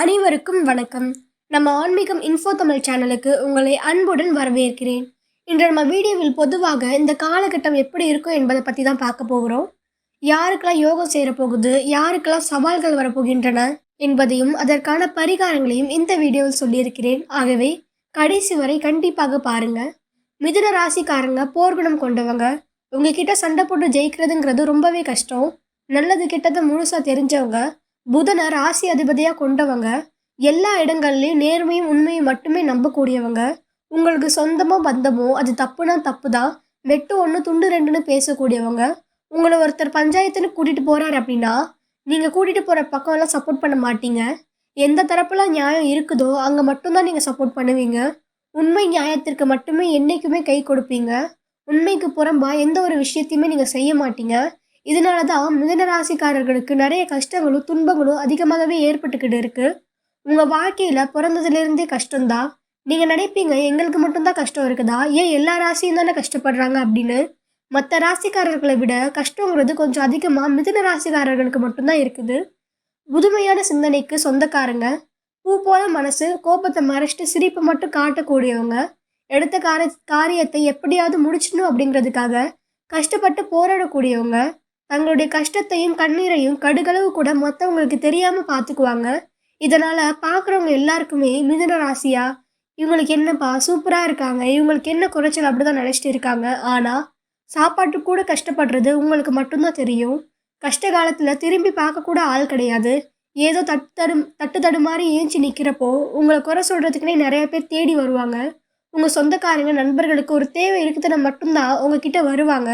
அனைவருக்கும் வணக்கம். நம்ம ஆன்மீகம் இன்ஃபோ தமிழ் சேனலுக்கு உங்களை அன்புடன் வரவேற்கிறேன். இன்று நம்ம வீடியோவில் பொதுவாக இந்த காலகட்டம் எப்படி இருக்கும் என்பதை பற்றி தான் பார்க்க போகிறோம். யாருக்கெல்லாம் யோகம் செய்கிற போகுது யாருக்கெல்லாம் சவால்கள் வரப்போகின்றன என்பதையும் அதற்கான பரிகாரங்களையும் இந்த வீடியோவில் சொல்லியிருக்கிறேன். ஆகவே கடைசி வரை கண்டிப்பாக பாருங்கள் மிதுன ராசிக்காரங்க போர்க்குணம் கொண்டவங்க உங்ககிட்ட சண்டை போட்டு ஜெயிக்கிறதுங்கிறது ரொம்பவே கஷ்டம். நல்லது கெட்டது முழுசாக தெரிஞ்சவங்க புதனை ராசி அதிபதியாக கொண்டவங்க எல்லா இடங்கள்லையும் நேர்மையும் உண்மையும் மட்டுமே நம்பக்கூடியவங்க உங்களுக்கு சொந்தமோ பந்தமோ அது தப்புனா தப்பு தான் வெட்டு ஒன்று துண்டு ரெண்டுன்னு பேசக்கூடியவங்க உங்களை ஒருத்தர் பஞ்சாயத்துன்னு கூட்டிகிட்டு போகிறாரு அப்படின்னா நீங்கள் கூட்டிகிட்டு போகிற பக்கம்லாம் சப்போர்ட் பண்ண மாட்டீங்க. எந்த தரப்பெல்லாம் நியாயம் இருக்குதோ அங்கே மட்டும்தான் நீங்கள் சப்போர்ட் பண்ணுவீங்க. உண்மை நியாயத்திற்கு மட்டுமே என்றைக்குமே கை கொடுப்பீங்க. உண்மைக்கு புறம்பா எந்த ஒரு விஷயத்தையுமே நீங்கள் செய்ய மாட்டீங்க. இதனால தான் மிதன ராசிக்காரர்களுக்கு நிறைய கஷ்டங்களும் துன்பங்களும் அதிகமாகவே ஏற்பட்டுக்கிட்டு இருக்குது உங்கள் வாழ்க்கையில் பிறந்ததுலேருந்தே கஷ்டம்தான் நீங்கள் நினைப்பீங்க எங்களுக்கு மட்டும்தான் கஷ்டம் இருக்குதா? ஏன் எல்லா ராசியும் தானே கஷ்டப்படுறாங்க அப்படின்னு? மற்ற ராசிக்காரர்களை விட கஷ்டங்கிறது கொஞ்சம் அதிகமாக மிதுன ராசிக்காரர்களுக்கு மட்டும்தான் இருக்குது. புதுமையான சிந்தனைக்கு சொந்தக்காரங்க பூ போல மனசு கோபத்தை மறைச்சிட்டு சிரிப்பை மட்டும் காட்டக்கூடியவங்க எடுத்த கார காரியத்தை எப்படியாவது முடிச்சிடணும் அப்படிங்கிறதுக்காக கஷ்டப்பட்டு போராடக்கூடியவங்க தங்களுடைய கஷ்டத்தையும் கண்ணீரையும் கடுகளவு கூட மற்றவங்களுக்கு தெரியாமல் பார்த்துக்குவாங்க இதனால் பார்க்குறவங்க எல்லாருக்குமே மிதுன ராசியா? இவங்களுக்கு என்னப்பா சூப்பராக இருக்காங்க. இவங்களுக்கு என்ன குறைச்சல் அப்படி தான் நினச்சிட்டு இருக்காங்க. ஆனால் சாப்பாட்டு கூட கஷ்டப்படுறது உங்களுக்கு மட்டும்தான் தெரியும். கஷ்ட காலத்தில் திரும்பி பார்க்கக்கூட ஆள் கிடையாது. ஏதோ தட்டு தடு தட்டு தடு மாதிரி ஏஞ்சி நிற்கிறப்போ உங்களை குறை சொல்கிறதுக்குனே நிறைய பேர் தேடி வருவாங்க. உங்கள் சொந்தக்காரங்க நண்பர்களுக்கு ஒரு தேவை இருக்குதுன்னு மட்டும்தான் உங்ககிட்ட வருவாங்க.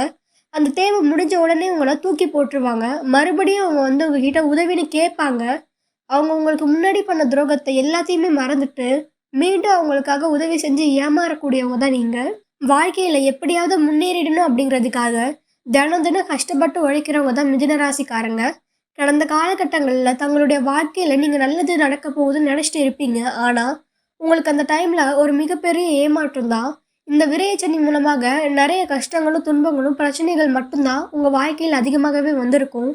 அந்த தேவை முடிஞ்ச உடனே உங்களை தூக்கி போட்டுருவாங்க. மறுபடியும் அவங்க வந்து உங்ககிட்ட உதவின்னு கேட்பாங்க. அவங்க உங்களுக்கு முன்னாடி பண்ண துரோகத்தை எல்லாத்தையுமே மறந்துட்டு மீண்டும் அவங்களுக்காக உதவி செஞ்சு ஏமாறக்கூடியவங்க தான் நீங்கள் வாழ்க்கையில் எப்படியாவது முன்னேறிடணும் அப்படிங்கிறதுக்காக தினம் தினம் கஷ்டப்பட்டு உழைக்கிறவங்க தான் மிதனராசிக்காரங்க கடந்த காலகட்டங்களில் தங்களுடைய வாழ்க்கையில் நீங்கள் நல்லது நடக்க போகுதுன்னு நினச்சிட்டு இருப்பீங்க. ஆனால் உங்களுக்கு அந்த டைமில் ஒரு மிகப்பெரிய ஏமாற்றம் தான். இந்த விரையச்சனி மூலமாக நிறைய கஷ்டங்களும் துன்பங்களும் பிரச்சனைகள் மட்டும்தான் உங்கள் வாழ்க்கையில் அதிகமாகவே வந்திருக்கும்.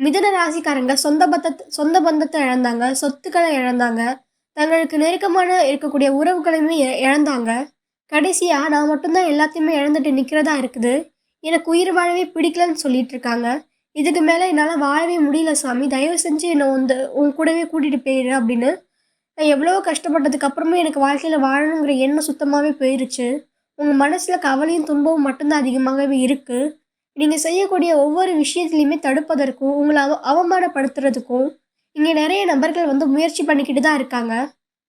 மிதன ராசிக்காரங்க சொந்த பந்தத்தை சொந்த பந்தத்தை இழந்தாங்க சொத்துக்களை இழந்தாங்க தங்களுக்கு நெருக்கமான இருக்கக்கூடிய உறவுகளையுமே இழந்தாங்க. கடைசியாக நான் மட்டும்தான் எல்லாத்தையுமே இழந்துட்டு நிற்கிறதா இருக்குது. எனக்கு உயிர் வாழவே பிடிக்கலன்னு சொல்லிட்டு இருக்காங்க. இதுக்கு மேலே என்னால் வாழவே முடியல சாமி. தயவு செஞ்சு என்னை வந்து உன் கூடவே கூட்டிகிட்டு போயிடு அப்படின்னு நான் எவ்வளோ கஷ்டப்பட்டதுக்கு அப்புறமே எனக்கு வாழ்க்கையில் வாழணுங்கிற எண்ணம் சுத்தமாகவே போயிருச்சு. உங்கள் மனசில் கவலையும் துன்பமும் மட்டும்தான் அதிகமாகவே இருக்குது நீங்கள் செய்யக்கூடிய ஒவ்வொரு விஷயத்துலையுமே தடுப்பதற்கும் உங்களை அவ அவமானப்படுத்துறதுக்கும் இங்கே நிறைய நபர்கள் வந்து முயற்சி பண்ணிக்கிட்டு தான் இருக்காங்க.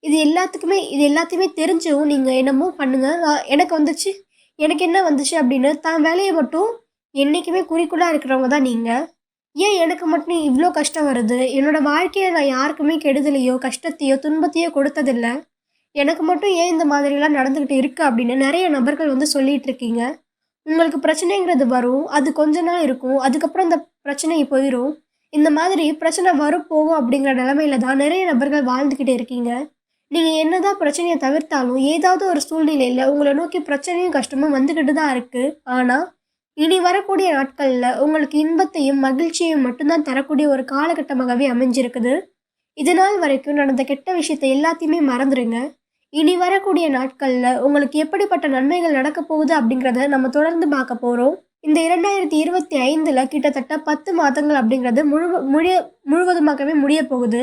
இது எல்லாத்துக்குமே இது எல்லாத்தையுமே தெரிஞ்சும் நீங்கள் என்னமோ பண்ணுங்கள் நான் எனக்கு வந்துச்சு எனக்கு என்ன வந்துச்சு அப்படின்னு தான் வேலையை மட்டும் என்றைக்குமே குறிக்கோளாக இருக்கிறவங்க தான் நீங்கள் ஏன் எனக்கு மட்டும் இவ்வளோ கஷ்டம் வருது? என்னோடய வாழ்க்கையை நான் யாருக்குமே கெடுதலையோ கஷ்டத்தையோ துன்பத்தையோ கொடுத்ததில்ல. எனக்கு மட்டும் ஏன் இந்த மாதிரிலாம் நடந்துக்கிட்டு இருக்குது அப்படின்னு நிறைய நபர்கள் வந்து சொல்லிகிட்டு இருக்கீங்க. உங்களுக்கு பிரச்சனைங்கிறது வரும் அது கொஞ்ச நாள் இருக்கும் அதுக்கப்புறம் இந்த பிரச்சனை போயிடும் இந்த மாதிரி பிரச்சனை வரும் போகும் அப்படிங்கிற நிலமையில தான் நிறைய நபர்கள் வாழ்ந்துக்கிட்டு இருக்கீங்க. நீங்கள் என்னதான் பிரச்சனையை தவிர்த்தாலும் ஏதாவது ஒரு சூழ்நிலையில் உங்களை நோக்கி பிரச்சனையும் கஷ்டமும் வந்துக்கிட்டு தான் இருக்குது ஆனால் இனி வரக்கூடிய நாட்களில் உங்களுக்கு இன்பத்தையும் மகிழ்ச்சியையும் மட்டும்தான் தரக்கூடிய ஒரு காலகட்டமாகவே அமைஞ்சிருக்குது. இது நாள் வரைக்கும் நடந்த கெட்ட விஷயத்தை எல்லாத்தையுமே மறந்துடுங்க இனி வரக்கூடிய நாட்களில் உங்களுக்கு எப்படிப்பட்ட நன்மைகள் நடக்க போகுது அப்படிங்கிறத நம்ம தொடர்ந்து பார்க்க போகிறோம் இந்த இரண்டாயிரத்தி இருபத்தி ஐந்தில் கிட்டத்தட்ட பத்து மாதங்கள் அப்படிங்கிறது முழு முழிய முழுவதுமாகவே முடிய போகுது.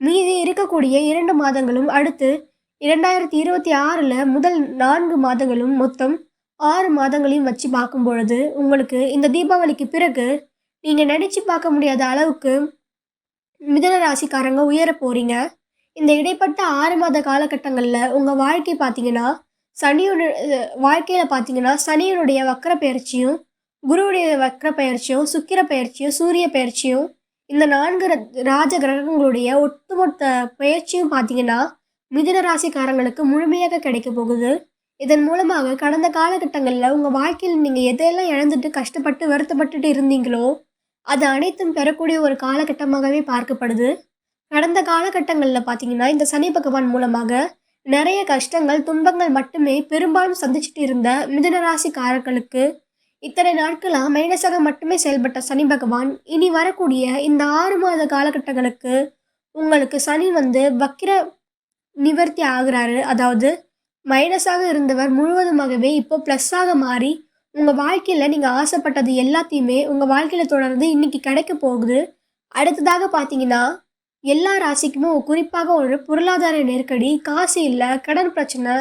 மீதி இருக்கக்கூடிய இரண்டு மாதங்களும் அடுத்து இரண்டாயிரத்தி இருபத்தி ஆறில் முதல் நான்கு மாதங்களும் மொத்தம் ஆறு மாதங்களையும் வச்சு பார்க்கும் பொழுது உங்களுக்கு இந்த தீபாவளிக்கு பிறகு நீங்கள் நினச்சி பார்க்க முடியாத அளவுக்கு மிதன ராசிக்காரங்க உயர போகிறீங்க இந்த இடைப்பட்ட ஆறு மாத காலகட்டங்களில் உங்கள் வாழ்க்கை பார்த்தீங்கன்னா சனியோட வாழ்க்கையில் பார்த்தீங்கன்னா சனியனுடைய வக்கர பயிற்சியும் குருவுடைய வக்கர பயிற்சியும் சுக்கிர பயிற்சியும் சூரிய பயிற்சியும் இந்த நான்கு ர- ராஜ கிரகங்களுடைய ஒட்டுமொத்த பயிற்சியும் பார்த்தீங்கன்னா மிதுன ராசிக்காரங்களுக்கு முழுமையாக கிடைக்க போகுது. இதன் மூலமாக கடந்த காலகட்டங்களில் உங்கள் வாழ்க்கையில் நீங்கள் எதையெல்லாம் இழந்துட்டு கஷ்டப்பட்டு வருத்தப்பட்டுட்டு இருந்தீங்களோ அது அனைத்தும் பெறக்கூடிய ஒரு காலகட்டமாகவே பார்க்கப்படுது. கடந்த காலகட்டங்களில் பார்த்தீங்கன்னா இந்த சனி பகவான் மூலமாக நிறைய கஷ்டங்கள் துன்பங்கள் மட்டுமே பெரும்பாலும் சந்திச்சுட்டு இருந்த மிதுன ராசிக்காரர்களுக்கு இத்தனை நாட்களாக மைனஸாக மட்டுமே செயல்பட்ட சனி பகவான் இனி வரக்கூடிய இந்த ஆறு மாத காலகட்டங்களுக்கு உங்களுக்கு சனி வந்து வக்கிர நிவர்த்தி ஆகிறாரு. அதாவது மைனஸாக இருந்தவர் முழுவதுமாகவே இப்போ ப்ளஸ்ஸாக மாறி உங்கள் வாழ்க்கையில் நீங்கள் ஆசைப்பட்டது எல்லாத்தையுமே உங்கள் வாழ்க்கையில் தொடர்ந்து இன்னைக்கு கிடைக்க போகுது. அடுத்ததாக பார்த்தீங்கன்னா எல்லா ராசிக்குமே குறிப்பாக ஒரு பொருளாதார நெருக்கடி காசு இல்லை கடன் பிரச்சனை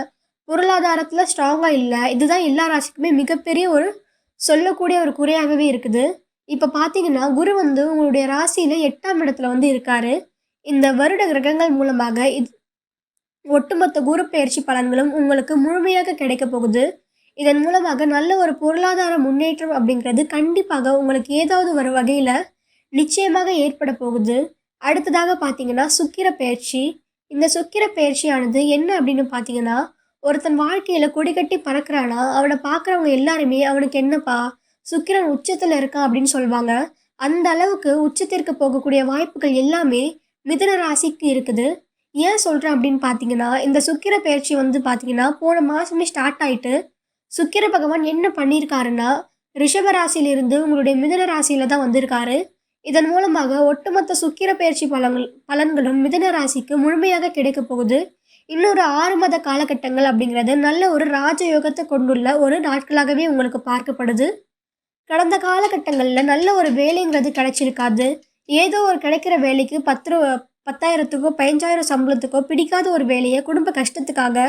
பொருளாதாரத்தில் ஸ்ட்ராங்காக இல்லை இதுதான் எல்லா ராசிக்குமே மிகப்பெரிய ஒரு சொல்லக்கூடிய ஒரு குறையாகவே இருக்குது. இப்போ பார்த்தீங்கன்னா குரு வந்து உங்களுடைய ராசியில் எட்டாம் இடத்துல வந்து இருக்காரு. இந்த வருட கிரகங்கள் மூலமாக இது ஒட்டுமொத்த குரு பயிற்சி பலன்களும் உங்களுக்கு முழுமையாக கிடைக்க போகுது. இதன் மூலமாக நல்ல ஒரு பொருளாதார முன்னேற்றம் அப்படிங்கிறது கண்டிப்பாக உங்களுக்கு ஏதாவது ஒரு வகையில் நிச்சயமாக ஏற்பட போகுது. அடுத்ததாக பார்த்தீங்கன்னா சுக்கிர பயிற்சி இந்த சுக்கிர பயிற்சியானது என்ன அப்படின்னு பார்த்தீங்கன்னா ஒருத்தன் வாழ்க்கையில் கொடிக்கட்டி பறக்கிறானா அவனை பார்க்குறவங்க எல்லாருமே அவனுக்கு என்னப்பா சுக்கிரன் உச்சத்தில் இருக்கான் அப்படின்னு சொல்லுவாங்க அந்த அளவுக்கு உச்சத்திற்கு போகக்கூடிய வாய்ப்புகள் எல்லாமே மிதுன ராசிக்கு இருக்குது. ஏன் சொல்கிறேன் அப்படின்னு பார்த்தீங்கன்னா இந்த சுக்கிர பயிற்சி வந்து பார்த்தீங்கன்னா போன மாதமே ஸ்டார்ட் ஆகிட்டு சுக்கிர பகவான் என்ன பண்ணியிருக்காருன்னா ரிஷப ராசியிலிருந்து உங்களுடைய மிதுன ராசியில் தான் வந்திருக்காரு. இதன் மூலமாக ஒட்டுமொத்த சுக்கிர பயிற்சி பலன்கள் பலன்களும் மிதன ராசிக்கு முழுமையாக கிடைக்க போகுது. இன்னொரு ஆறு மாத காலகட்டங்கள் அப்படிங்கிறது நல்ல ஒரு ராஜயோகத்தை கொண்டுள்ள ஒரு நாட்களாகவே உங்களுக்கு பார்க்கப்படுது. கடந்த காலகட்டங்களில் நல்ல ஒரு வேலைங்கிறது கிடைச்சிருக்காது. ஏதோ ஒரு கிடைக்கிற வேலைக்கு பத்து பத்தாயிரத்துக்கோ பதினஞ்சாயிரம் சம்பளத்துக்கோ பிடிக்காத ஒரு வேலையை குடும்ப கஷ்டத்துக்காக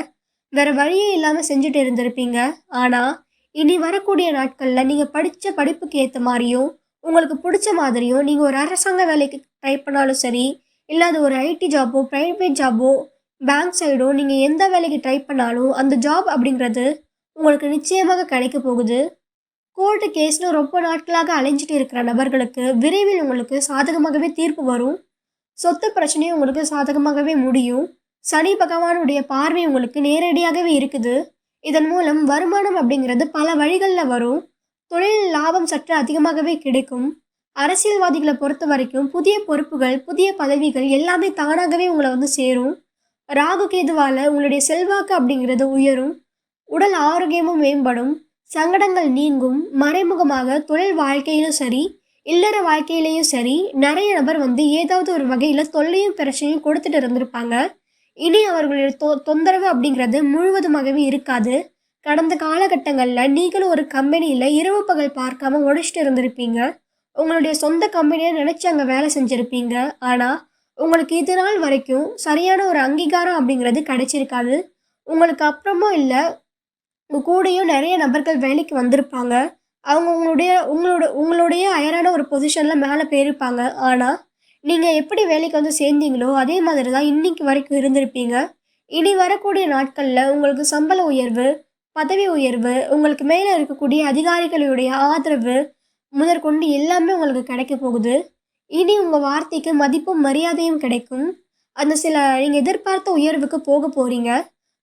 வேற வழியே இல்லாமல் செஞ்சுட்டு இருந்திருப்பீங்க. ஆனால் இனி வரக்கூடிய நாட்களில் நீங்கள் படித்த படிப்புக்கு ஏற்ற மாதிரியும் உங்களுக்கு பிடிச்ச மாதிரியும் நீங்கள் ஒரு அரசாங்க வேலைக்கு ட்ரை பண்ணாலும் சரி இல்லை அது ஒரு ஐடி ஜாபோ ப்ரைவேட் ஜாபோ பேங்க் சைடோ நீங்கள் எந்த வேலைக்கு ட்ரை பண்ணாலும் அந்த ஜாப் அப்படிங்கிறது உங்களுக்கு நிச்சயமாக கிடைக்க போகுது. கோர்ட்டு கேஸ்னு ரொம்ப நாட்களாக அலைஞ்சிட்டு இருக்கிற நபர்களுக்கு விரைவில் உங்களுக்கு சாதகமாகவே தீர்ப்பு வரும். சொத்து பிரச்சனையும் உங்களுக்கு சாதகமாகவே முடியும். சனி பகவானுடைய பார்வை உங்களுக்கு நேரடியாகவே இருக்குது. இதன் மூலம் வருமானம் அப்படிங்கிறது பல வழிகளில் வரும். தொழில் லாபம் சற்று அதிகமாகவே கிடைக்கும். அரசியல்வாதிகளை பொறுத்த வரைக்கும் புதிய பொறுப்புகள் புதிய பதவிகள் எல்லாமே தானாகவே உங்களை வந்து சேரும். ராகு கேதுவால் உங்களுடைய செல்வாக்கு அப்படிங்கிறது உயரும். உடல் ஆரோக்கியமும் மேம்படும். சங்கடங்கள் நீங்கும். மறைமுகமாக தொழில் வாழ்க்கையிலும் சரி இல்லற வாழ்க்கையிலையும் சரி நிறைய நபர் வந்து ஏதாவது ஒரு வகையில் தொல்லையும் பிரச்சனையும் கொடுத்துட்டு இருந்திருப்பாங்க. இனி அவர்களுடைய தொ தொந்தரவு அப்படிங்கிறது முழுவதுமாகவே இருக்காது. கடந்த காலகட்டங்களில் நீங்களும் ஒரு கம்பெனியில் இரவு பகல் பார்க்காம உழைச்சிட்டு இருந்திருப்பீங்க. உங்களுடைய சொந்த கம்பெனியை நினச்சி அங்கே வேலை செஞ்சுருப்பீங்க. ஆனால் உங்களுக்கு இது நாள் வரைக்கும் சரியான ஒரு அங்கீகாரம் அப்படிங்கிறது கிடைச்சிருக்காது. உங்களுக்கு அப்புறமும் இல்லை உங்கள் கூடயும் நிறைய நபர்கள் வேலைக்கு வந்திருப்பாங்க. அவங்க உங்களுடைய உங்களோட உங்களுடைய அயரான ஒரு பொசிஷனில் மேலே போயிருப்பாங்க. ஆனால் நீங்கள் எப்படி வேலைக்கு வந்து சேர்ந்தீங்களோ அதே மாதிரி தான் இன்னைக்கு வரைக்கும் இருந்திருப்பீங்க. இனி வரக்கூடிய நாட்களில் உங்களுக்கு சம்பள உயர்வு பதவி உயர்வு உங்களுக்கு மேலே இருக்கக்கூடிய அதிகாரிகளுடைய ஆதரவு முதற்கொண்டு எல்லாமே உங்களுக்கு கிடைக்க போகுது. இனி உங்கள் வார்த்தைக்கு மதிப்பும் மரியாதையும் கிடைக்கும். அந்த சில நீங்கள் எதிர்பார்த்த உயர்வுக்கு போக போகிறீங்க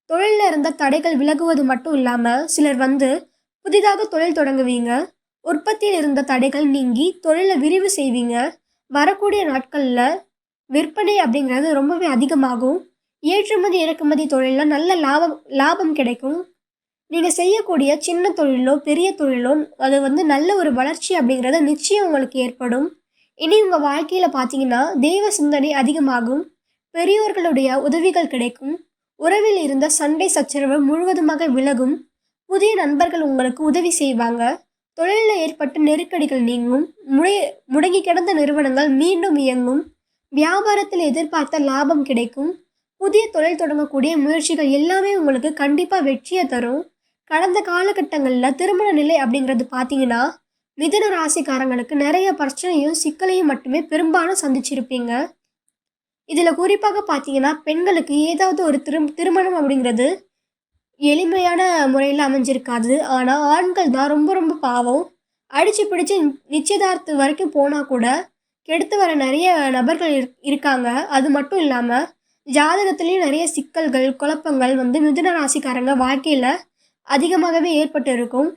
தொழிலில் இருந்த தடைகள் விலகுவது மட்டும் இல்லாமல் சிலர் வந்து புதிதாக தொழில் தொடங்குவீங்க. உற்பத்தியில் இருந்த தடைகள் நீங்கி தொழிலை விரிவு செய்வீங்க. வரக்கூடிய நாட்களில் விற்பனை அப்படிங்கிறது ரொம்பவே அதிகமாகும். ஏற்றுமதி இறக்குமதி தொழிலில் நல்ல லாபம் லாபம் கிடைக்கும். நீங்கள் செய்யக்கூடிய சின்ன தொழிலோ பெரிய தொழிலோ அது வந்து நல்ல ஒரு வளர்ச்சி அப்படிங்கிறது நிச்சயம் உங்களுக்கு ஏற்படும். இனி உங்கள் வாழ்க்கையில் பார்த்தீங்கன்னா தெய்வ சிந்தனை அதிகமாகும். பெரியோர்களுடைய உதவிகள் கிடைக்கும். உறவில் இருந்த சண்டை சச்சரவு முழுவதுமாக விலகும். புதிய நண்பர்கள் உங்களுக்கு உதவி செய்வாங்க. தொழிலில் ஏற்பட்ட நெருக்கடிகள் நீங்கும். முடை முடங்கி கிடந்த நிறுவனங்கள் மீண்டும் இயங்கும். வியாபாரத்தில் எதிர்பார்த்த லாபம் கிடைக்கும். புதிய தொழில் தொடங்கக்கூடிய முயற்சிகள் எல்லாமே உங்களுக்கு கண்டிப்பாக வெற்றியை தரும். கடந்த காலகட்டங்களில் திருமண நிலை அப்படிங்கிறது பார்த்தீங்கன்னா மிதுன ராசிக்காரங்களுக்கு நிறைய பிரச்சனையும் சிக்கலையும் மட்டுமே பெரும்பாலும் சந்திச்சிருப்பீங்க. இதில் குறிப்பாக பார்த்தீங்கன்னா பெண்களுக்கு ஏதாவது ஒரு திரு திருமணம் அப்படிங்கிறது எளிமையான முறையில் அமைஞ்சிருக்காது. ஆனால் ஆண்கள் தான் ரொம்ப ரொம்ப பாவம். அடித்து பிடிச்சி நிச்சயதார்த்து வரைக்கும் போனால் கூட கெடுத்து வர நிறைய நபர்கள் இரு இருக்காங்க. அது மட்டும் இல்லாமல் ஜாதகத்துலேயும் நிறைய சிக்கல்கள் குழப்பங்கள் வந்து மிதுன ராசிக்காரங்க வாழ்க்கையில் அதிகமாகவே ஏற்பட்டு இருக்கும்.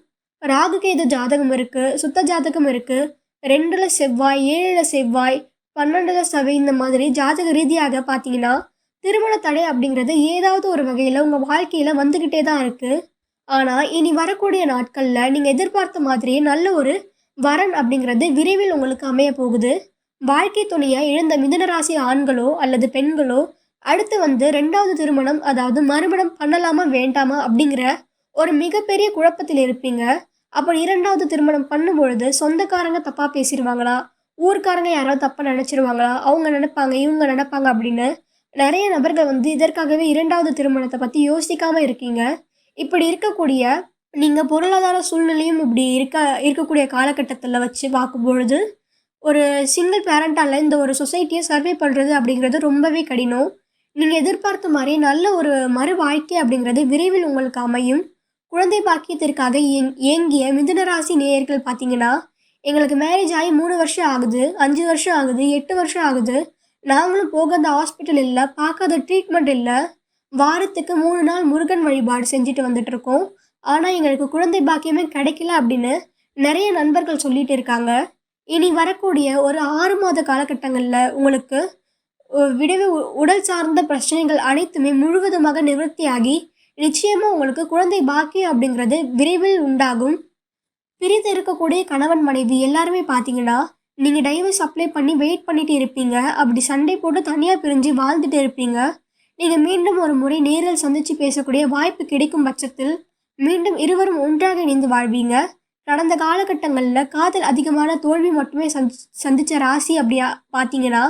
ராகுகேது ஜாதகம் இருக்குது சுத்த ஜாதகம் இருக்குது ரெண்டில் செவ்வாய் ஏழில் செவ்வாய் பன்னெண்டில் சவை இந்த மாதிரி ஜாதக ரீதியாக பார்த்தீங்கன்னா திருமண தடை அப்படிங்கிறது ஏதாவது ஒரு வகையில் உங்கள் வாழ்க்கையில் வந்துக்கிட்டே தான் இருக்குது ஆனால் இனி வரக்கூடிய நாட்களில் நீங்கள் எதிர்பார்த்த மாதிரியே நல்ல ஒரு வரன் அப்படிங்கிறது விரைவில் உங்களுக்கு அமைய போகுது. வாழ்க்கை துணையை இழந்த மிதனராசி ஆண்களோ அல்லது பெண்களோ அடுத்து வந்து ரெண்டாவது திருமணம் அதாவது மறுமணம் பண்ணலாமா வேண்டாமா அப்படிங்கிற ஒரு மிகப்பெரிய குழப்பத்தில் இருப்பீங்க. அப்படி இரண்டாவது திருமணம் பண்ணும் பொழுது சொந்தக்காரங்க தப்பாக பேசிடுவாங்களா? ஊர்க்காரங்க யாராவது தப்பாக நினச்சிருவாங்களா? அவங்க நினைப்பாங்க இவங்க நினைப்பாங்க அப்படின்னு நிறைய நபர்கள் வந்து இதற்காகவே இரண்டாவது திருமணத்தை பற்றி யோசிக்காமல் இருக்கீங்க. இப்படி இருக்கக்கூடிய நீங்கள் பொருளாதார சூழ்நிலையும் இப்படி இருக்க இருக்கக்கூடிய காலகட்டத்தில் வச்சு பார்க்கும் பொழுது ஒரு சிங்கிள் பேரண்டால் இந்த ஒரு சொசைட்டியை சர்வே பண்ணுறது அப்படிங்கிறது ரொம்பவே கடினம். நீங்கள் எதிர்பார்த்த மாதிரி நல்ல ஒரு மறு வாழ்க்கை அப்படிங்கிறது விரைவில் உங்களுக்கு அமையும். குழந்தை பாக்கியத்திற்காக ஏங் ஏங்கிய மிதுனராசி நேயர்கள் பார்த்தீங்கன்னா எங்களுக்கு மேரேஜ் ஆகி மூணு வருஷம் ஆகுது அஞ்சு வருஷம் ஆகுது எட்டு வருஷம் ஆகுது. நாங்களும் போகாத ஹாஸ்பிட்டல் இல்லை பார்க்காத ட்ரீட்மெண்ட் இல்லை. வாரத்துக்கு மூணு நாள் முருகன் வழிபாடு செஞ்சுட்டு வந்துட்டு இருக்கோம். ஆனால் எங்களுக்கு குழந்தை பாக்கியமே கிடைக்கல அப்படின்னு நிறைய நண்பர்கள் சொல்லிட்டு இருக்காங்க. இனி வரக்கூடிய ஒரு ஆறு மாத காலகட்டங்களில் உங்களுக்கு விடவே உடல் சார்ந்த பிரச்சனைகள் அனைத்துமே முழுவதுமாக நிவர்த்தியாகி நிச்சயமாக உங்களுக்கு குழந்தை பாக்கியம் அப்படிங்கிறது விரைவில் உண்டாகும். பிரித்து இருக்கக்கூடிய கணவன் மனைவி எல்லாருமே பார்த்தீங்கன்னா நீங்கள் டைவர்ஸ் அப்ளை பண்ணி வெயிட் பண்ணிட்டு இருப்பீங்க. அப்படி சண்டை போட்டு தனியாக பிரிஞ்சு வாழ்ந்துட்டு இருப்பீங்க. நீங்கள் மீண்டும் ஒரு முறை நேரில் சந்தித்து பேசக்கூடிய வாய்ப்பு கிடைக்கும் பட்சத்தில் மீண்டும் இருவரும் ஒன்றாக இணைந்து வாழ்வீங்க. கடந்த காலகட்டங்களில் காதல் அதிகமான தோல்வி மட்டுமே சந்தி சந்தித்த ராசி அப்படியா பார்த்தீங்கன்னா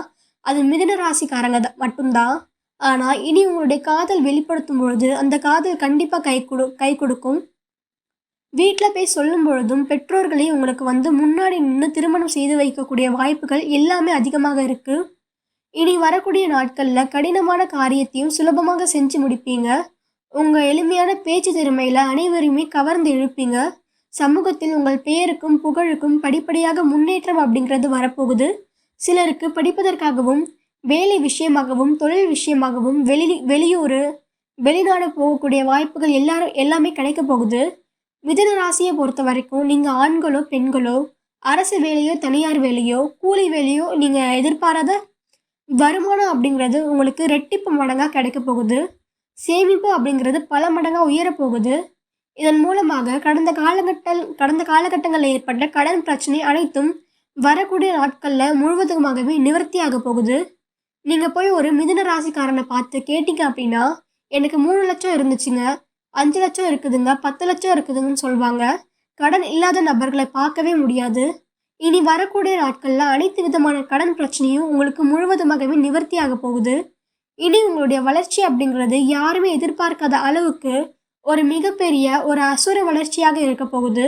அது மிதன ராசிக்காரங்க தான் மட்டும்தான். ஆனால் இனி உங்களுடைய காதல் வெளிப்படுத்தும் பொழுது அந்த காதல் கண்டிப்பாக கை கொடு கை கொடுக்கும். வீட்டில் போய் சொல்லும் பொழுதும் பெற்றோர்களே உங்களுக்கு வந்து முன்னாடி நின்று திருமணம் செய்து வைக்கக்கூடிய வாய்ப்புகள் எல்லாமே அதிகமாக இருக்குது இனி வரக்கூடிய நாட்களில் கடினமான காரியத்தையும் சுலபமாக செஞ்சு முடிப்பீங்க. உங்கள் எளிமையான பேச்சு திறமையில் அனைவரையுமே கவர்ந்து இழுப்பீங்க. சமூகத்தில் உங்கள் பெயருக்கும் புகழுக்கும் படிப்படியாக முன்னேற்றம் அப்படிங்கிறது வரப்போகுது. சிலருக்கு படிப்பதற்காகவும் வேலை விஷயமாகவும் தொழில் விஷயமாகவும் வெளி வெளியூர் வெளிநாடு போகக்கூடிய வாய்ப்புகள் எல்லாரும் எல்லாமே கிடைக்க போகுது. மிதன ராசியை பொறுத்த வரைக்கும் நீங்கள் ஆண்களோ பெண்களோ அரசு வேலையோ தனியார் வேலையோ கூலி வேலையோ நீங்கள் எதிர்பாராத வருமானம் அப்படிங்கிறது உங்களுக்கு ரெட்டிப்பு மடங்காக கிடைக்க போகுது. சேமிப்பு அப்படிங்கிறது பல மடங்காக உயரப் போகுது. இதன் மூலமாக கடந்த காலகட்ட கடந்த காலகட்டங்களில் ஏற்பட்ட கடன் பிரச்சனை அனைத்தும் வரக்கூடிய நாட்களில் முழுவதுமாகவே நிவர்த்தியாக போகுது. நீங்கள் போய் ஒரு மிதுன ராசிக்காரனை பார்த்து கேட்டீங்க அப்படின்னா எனக்கு மூணு லட்சம் இருந்துச்சுங்க. அஞ்சு லட்சம் இருக்குதுங்க பத்து லட்சம் இருக்குதுங்கன்னு சொல்லுவாங்க கடன் இல்லாத நபர்களை பார்க்கவே முடியாது. இனி வரக்கூடிய நாட்களில் அனைத்து விதமான கடன் பிரச்சனையும் உங்களுக்கு முழுவதுமாகவே நிவர்த்தியாக போகுது. இனி உங்களுடைய வளர்ச்சி அப்படிங்கிறது யாருமே எதிர்பார்க்காத அளவுக்கு ஒரு மிகப்பெரிய ஒரு அசுர வளர்ச்சியாக இருக்க போகுது.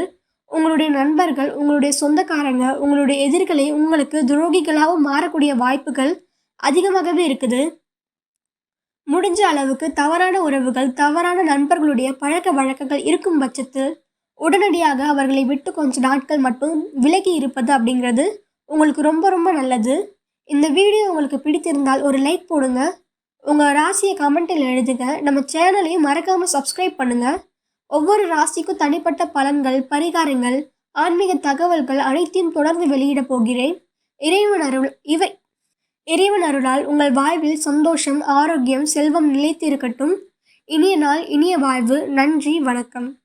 உங்களுடைய நண்பர்கள் உங்களுடைய சொந்தக்காரங்க உங்களுடைய எதிர்களை உங்களுக்கு துரோகிகளாகவும் மாறக்கூடிய வாய்ப்புகள் அதிகமாகவே இருக்குது. முடிஞ்ச அளவுக்கு தவறான உறவுகள் தவறான நண்பர்களுடைய பழக்க வழக்கங்கள் இருக்கும் பட்சத்தில் உடனடியாக அவர்களை விட்டு கொஞ்ச நாட்கள் மட்டும் விலகி இருப்பது அப்படிங்கிறது உங்களுக்கு ரொம்ப ரொம்ப நல்லது. இந்த வீடியோ உங்களுக்கு பிடித்திருந்தால் ஒரு லைக் போடுங்க. உங்கள் ராசியை கமெண்ட்டில் எழுதுங்க. நம்ம சேனலையும் மறக்காமல் சப்ஸ்கிரைப் பண்ணுங்கள் ஒவ்வொரு ராசிக்கும் தனிப்பட்ட பலன்கள் பரிகாரங்கள் ஆன்மீக தகவல்கள் அனைத்தையும் தொடர்ந்து வெளியிட போகிறேன். இறைவன் அருள். இவை இறைவன் அருளால் உங்கள் வாழ்வில் சந்தோஷம் ஆரோக்கியம் செல்வம் நிலைத்திருக்கட்டும். இனிய நாள் இனிய வாழ்வு. நன்றி வணக்கம்.